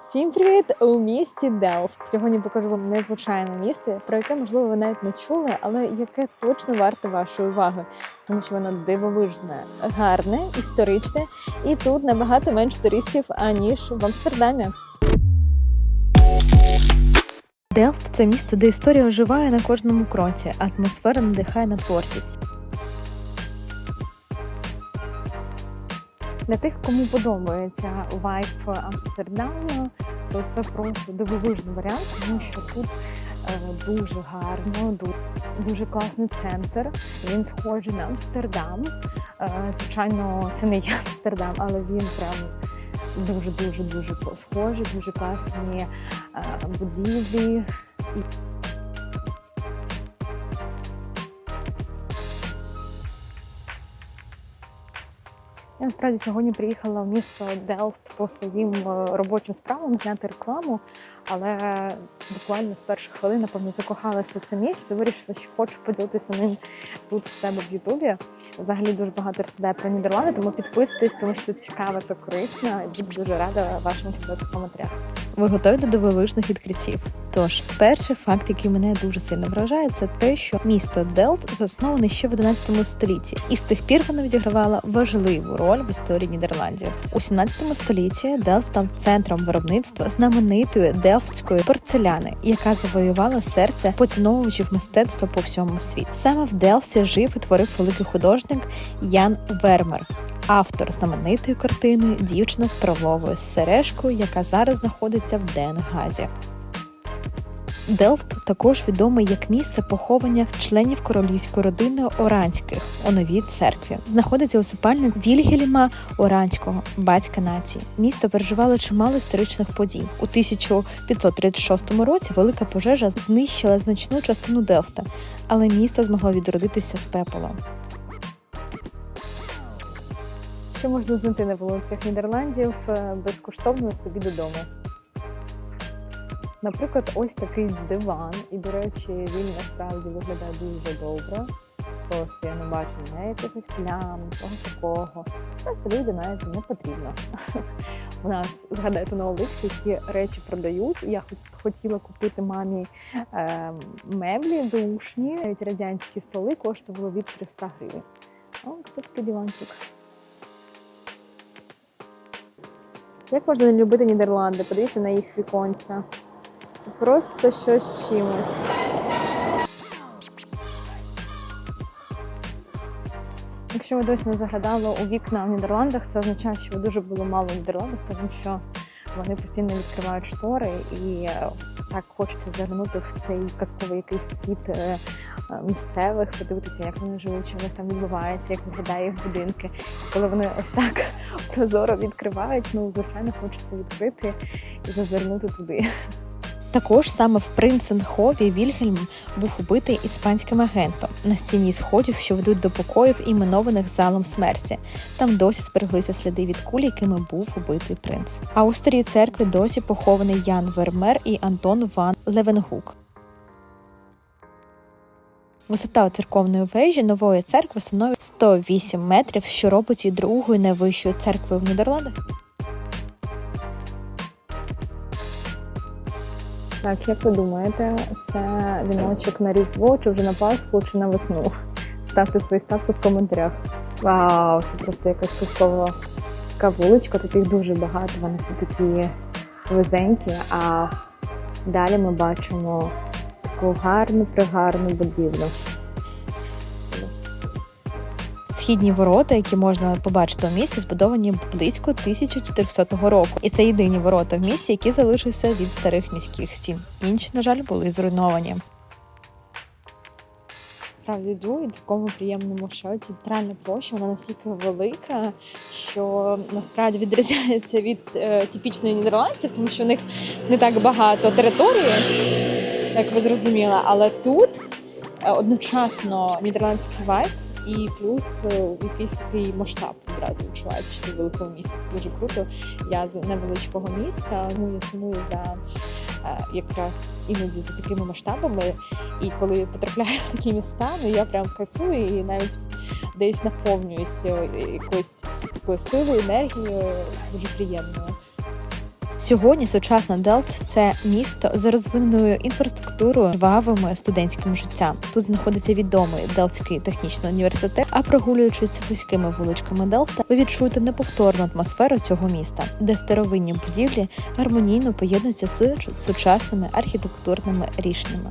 Всім привіт у місті Делфт. Сьогодні покажу вам незвичайне місто, про яке можливо ви навіть не чули, але яке точно варте вашої уваги, тому що воно дивовижне, гарне, історичне, і тут набагато менше туристів аніж в Амстердамі. Делфт це місто, де історія оживає на кожному кроці, атмосфера надихає на творчість. Для тих, кому подобається вайб Амстердаму, то це просто дивовижний варіант, тому що тут е, дуже гарно, ду- дуже класний центр. Він схожий на Амстердам. Е, звичайно, це не є Амстердам, але він прям дуже дуже дуже схожий, дуже класні е, будівлі. Насправді сьогодні приїхала в місто Делфт по своїм е, робочим справам зняти рекламу, але буквально з перших хвилин, напевно, закохалася в це місто. Вирішила, що хочу поділитися ним тут в себе в Ютубі. Взагалі дуже багато розповідає про Нідерланди, тому підписуйтесь, тому що це цікаво та корисно. І буду дуже рада вашим фідбеку в коментарях. Ви готові до дивовижних відкриттів? Тож, перший факт, який мене дуже сильно вражає, це те, що місто Делфт засноване ще в 11 столітті, і з тих пір воно відігравало важливу роль в історії Нідерландів. У 17 столітті Делфт став центром виробництва знаменитої делфтської порцеляни, яка завоювала серце поціновувачів мистецтва по всьому світу. Саме в Делфті жив і творив великий художник Ян Вермер. Автор знаменитої картини Дівчина з правовою сережкою, яка зараз знаходиться в Денгазі. Делфт також відомий як місце поховання членів королівської родини Оранських у новій церкві. Знаходиться усипальник Вільгельма Оранського, батька нації. Місто переживало чимало історичних подій. У 1536 році велика пожежа знищила значну частину Делфта, але місто змогло відродитися з пепелом. Що можна знайти на вулицях Нідерландів е, безкоштовно собі додому? Наприклад, ось такий диван, і, до речі, він насправді виглядає дуже добре. Просто я не бачу ні якихось плям, нічого такого. Просто людям навіть не потрібно. У нас згадайте на Оликсі, які речі продають. Я хот- хотіла купити мамі е, меблі душні, навіть радянські столи коштували від 300 гривень. Ось це такий диванчик. Як можна не любити Нідерланди? Подивіться на їх віконця. Це просто щось з чимось. Якщо ви досі не заглядали у вікна в Нідерландах, це означає, що ви дуже було мало в Нідерландах, тому що вони постійно відкривають штори і е, так хочеться заглянути в цей казковий якийсь світ е, е, місцевих, подивитися, як вони живуть, що в них там відбувається, як виглядає їх будинки. Коли вони ось так прозоро відкривають, ну звичайно хочеться відкрити і зазирнути туди. Також саме в Принценхові Вільгельм був убитий іспанським агентом на стіні сходів, що ведуть до покоїв, іменованих залом смерті. Там досі збереглися сліди від кулі, якими був убитий принц. А у старій церкві досі похований Ян Вермер і Антон Ван Левенгук. Висота церковної вежі нової церкви становить 108 метрів, що робить її другою найвищою церквою в Нідерландах. Так, як ви думаєте, це віночок на Різдво, чи вже на Пасху, чи на весну? Ставте свої ставки в коментарях. Вау, це просто якась казкова така вуличка, тут їх дуже багато, вони всі такі везенькі, а далі ми бачимо таку гарну, пригарну будівлю. Східні ворота, які можна побачити у місті, збудовані близько 1400 року. І це єдині ворота в місті, які залишилися від старих міських стін. Інші, на жаль, були зруйновані. Справді йду і в такому приємному шоці. Центральна площа вона настільки велика, що насправді відрізняється від е, типічної нідерландців, тому що у них не так багато території, як ви зрозуміли, але тут е, одночасно нідерландський вайб і плюс е, якийсь такий масштаб одразу відчувається, що ти в великому місті. Це дуже круто. Я з невеличкого міста, ну я сумую за е, якраз іноді за такими масштабами. І коли потрапляю в такі міста, ну я прям кайфую і навіть десь наповнююся якоюсь такою силою, енергією, дуже приємною. Сьогодні сучасна Делфт це місто з розвиненою інфраструктурою, жвавим студентським життям. Тут знаходиться відомий Делфтський технічний університет. А прогулюючись вузькими вуличками Делфта, ви відчуєте неповторну атмосферу цього міста, де старовинні будівлі гармонійно поєднуються з сучасними архітектурними рішеннями.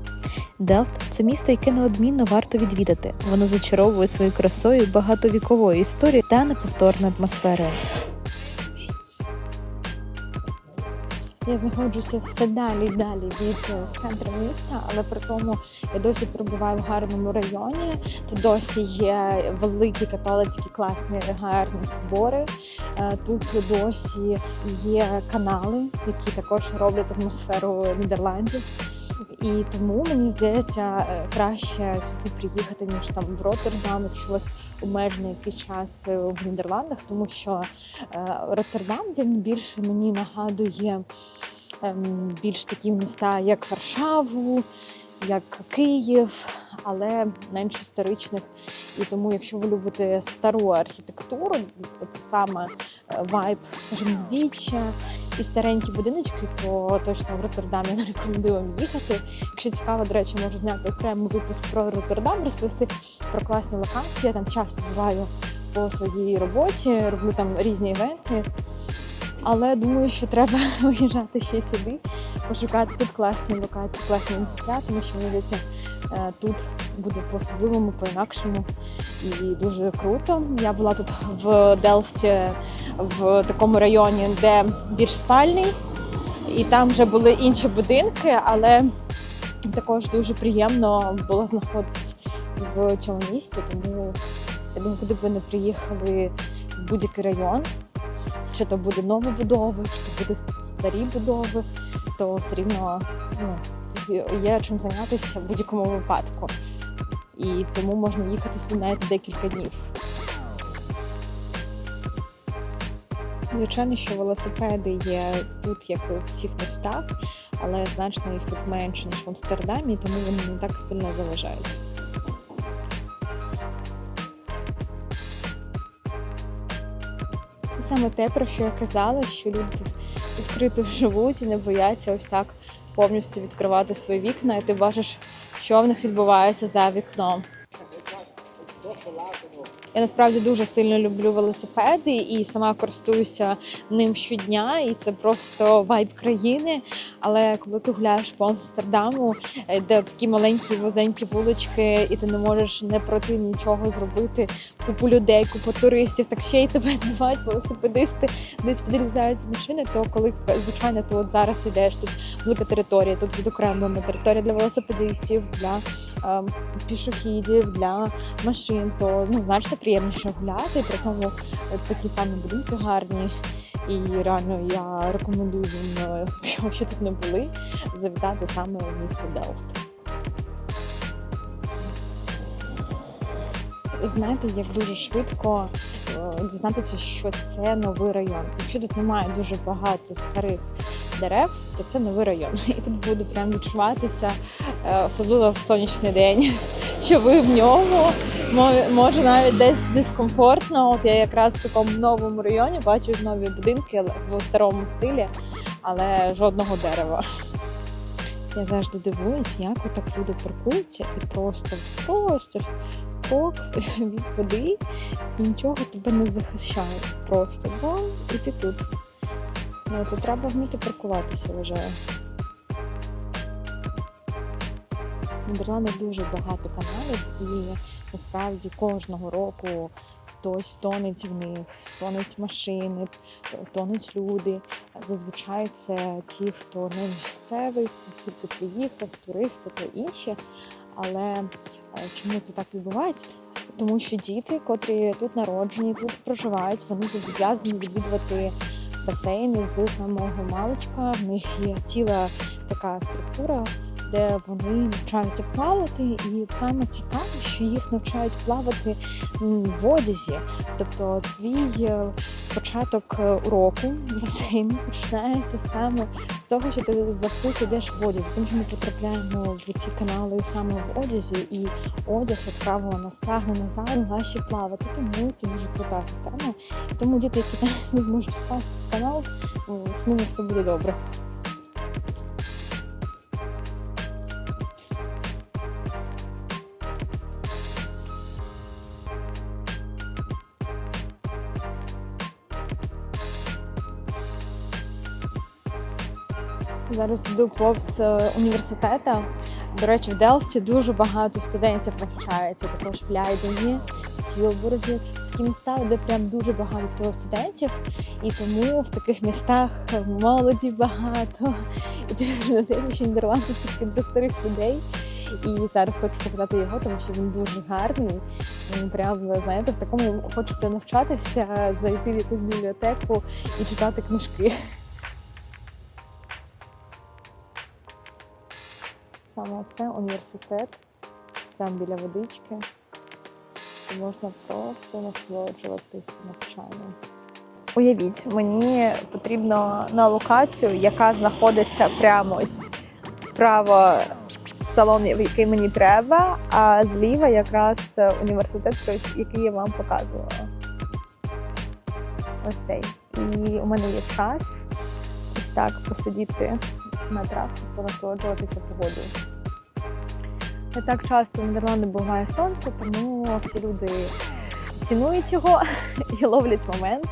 Делфт це місто, яке неодмінно варто відвідати. Воно зачаровує своєю красою, багатовіковою історією та неповторною атмосферою. Я знаходжуся все далі і далі від е, центру міста, але при тому я досі перебуваю в гарному районі. Тут досі є великі католицькі класні гарні збори. Е, Тут досі є канали, які також роблять атмосферу Нідерландів. І тому мені здається е, краще сюди приїхати ніж там в Роттердам, якщо у вас обмежений якийсь час е, в Нідерландах, тому що е, Роттердам він більше мені нагадує ем, більш такі міста, як Варшаву, як Київ, але менш історичних. І тому, якщо ви любите стару архітектуру, саме вайб середньовіччя і старенькі будиночки, то точно в Роттердам я не рекомендую вам їхати. Якщо цікаво, до речі, можу зняти окремий випуск про Роттердам, розповісти про класні локації. Я там часто буваю по своїй роботі, роблю там різні івенти. Але думаю, що треба виїжджати ще сюди, пошукати тут класні локації, класні місця, тому що мені здається, е, тут буде по-особливому, по-інакшому і дуже круто. Я була тут в Делфті в такому районі, де більш спальний, і там вже були інші будинки, але також дуже приємно було знаходитись в цьому місці. Тому я думаю, куди б ви не приїхали в будь-який район чи то буде нова будова, чи то буде старі будови, то все рівно ну, є чим зайнятися в будь-якому випадку. І тому можна їхати сюди навіть декілька днів. Звичайно, що велосипеди є тут, як і у всіх містах, але значно їх тут менше, ніж в Амстердамі, тому вони не так сильно заважають. Це саме те, про що я казала, що люди тут відкрито живуть і не бояться ось так повністю відкривати свої вікна, і ти бачиш, що в них відбувається за вікном. Я насправді дуже сильно люблю велосипеди і сама користуюся ним щодня, і це просто вайб країни. Але коли ти гуляєш по Амстердаму, е, де такі маленькі вузенькі вулички, і ти не можеш не проти нічого зробити, купу людей, купу туристів, так ще й тебе збивають велосипедисти, десь підрізають з машини. То коли звичайно ти от зараз ідеш тут велика територія, тут відокремлена територія для велосипедистів, для е, пішохідів, для машин, то ну значно приємніше гуляти. При тому е, такі самі будинки гарні. І реально я рекомендую їм, е, якщо ще тут не були, завітати саме в місто Делфт. Знаєте, як дуже швидко е, дізнатися, що це новий район. Якщо тут немає дуже багато старих дерев, то це новий район. І тут буде прям відчуватися, особливо в сонячний день, що ви в ньому. Мо- Може навіть десь дискомфортно. От я якраз в такому новому районі бачу нові будинки в старому стилі, але жодного дерева. Я завжди дивуюсь, як отак люди паркуються і просто просто крок від води і нічого тебе не захищає. Просто бам, і ти тут. Ну, це треба вміти паркуватися, вважаю. В Нідерландах дуже багато каналів, і насправді кожного року хтось тонеть в них, тонуть машини, тонуть люди. Зазвичай це ті, хто не місцевий, хто тільки приїхав, туристи та інші. Але е, чому це так відбувається? Тому що діти, котрі тут народжені, тут проживають, вони зобов'язані відвідувати басейни з самого маличка. В них є ціла така структура, де вони навчаються плавати, і саме цікаво, що їх навчають плавати в одязі. Тобто твій е, початок е, уроку в починається саме з того, що ти запут ідеш в одязі, тому що ми потрапляємо в ці канали саме в одязі, і одяг, як правило, нас тягне назад, важче плавати. Тому це дуже крута система. Тому діти, які не можуть впасти в канал, з ними все буде добре. Зараз йду повз е, університета. До речі, в Делфті дуже багато студентів навчається, також в Ляйдені, в Тілбурзі. Такі міста, де прям дуже багато студентів, і тому в таких містах молоді багато. І ти вже на слідчі Нідерланди тільки для старих людей. І зараз хочу показати його, тому що він дуже гарний. Він прям, знаєте, в такому хочеться навчатися, зайти в якусь бібліотеку і читати книжки. Саме це університет, прямо біля водички. І можна просто насолоджуватися навчанням. Уявіть, мені потрібно на локацію, яка знаходиться прямо ось справа салон, який мені треба, а зліва якраз університет, який я вам показувала. Ось цей. І у мене є час ось так посидіти на травці, понасолоджуватися погодою. Не так часто в Нідерландах буває сонце, тому всі люди цінують його і ловлять момент.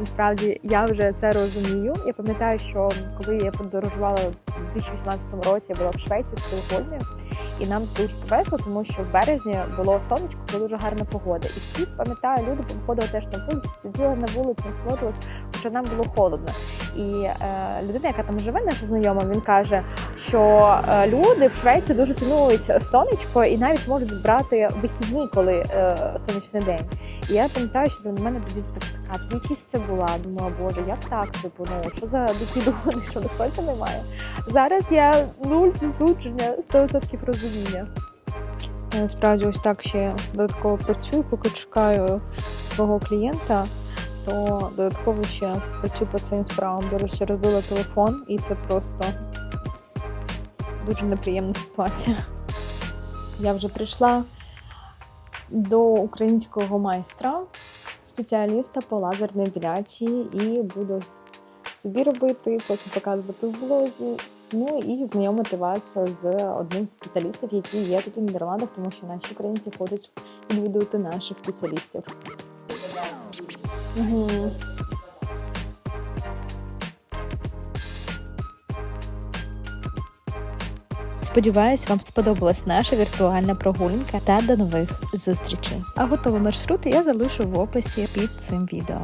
Насправді я вже це розумію. Я пам'ятаю, що коли я подорожувала у 2018 році, я була в Швеції в Стокгольмі, і нам дуже повезло, тому що в березні було сонечко, була дуже гарна погода. І всі пам'ятаю, люди походили теж на вулиці, сиділи на вулиці, насолоджувалися, хоча нам було холодно. І е, людина, яка там живе, наша знайома, він каже, що е, люди в Швеції дуже цінують сонечко і навіть можуть брати вихідні, коли е, сонячний день. І я пам'ятаю, що для мене тоді така дикість це була. Думала, боже, як так? Типу, ну що за думати, що на сонця немає. Зараз я нуль засудження, 100% розуміння. Насправді ось так ще додатково працюю, поки чекаю свого клієнта, то додатково ще працюю по своїм справам. До речі, розбила телефон, і це просто дуже неприємна ситуація. Я вже прийшла до українського майстра, спеціаліста по лазерній епіляції, і буду собі робити, потім показувати в блозі. Ну і знайомити вас з одним з спеціалістів, які є тут у Нідерландах, тому що наші українці ходять відвідувати наших спеціалістів. Угу. Сподіваюсь, вам сподобалась наша віртуальна прогулянка та до нових зустрічей. А готові маршрути я залишу в описі під цим відео.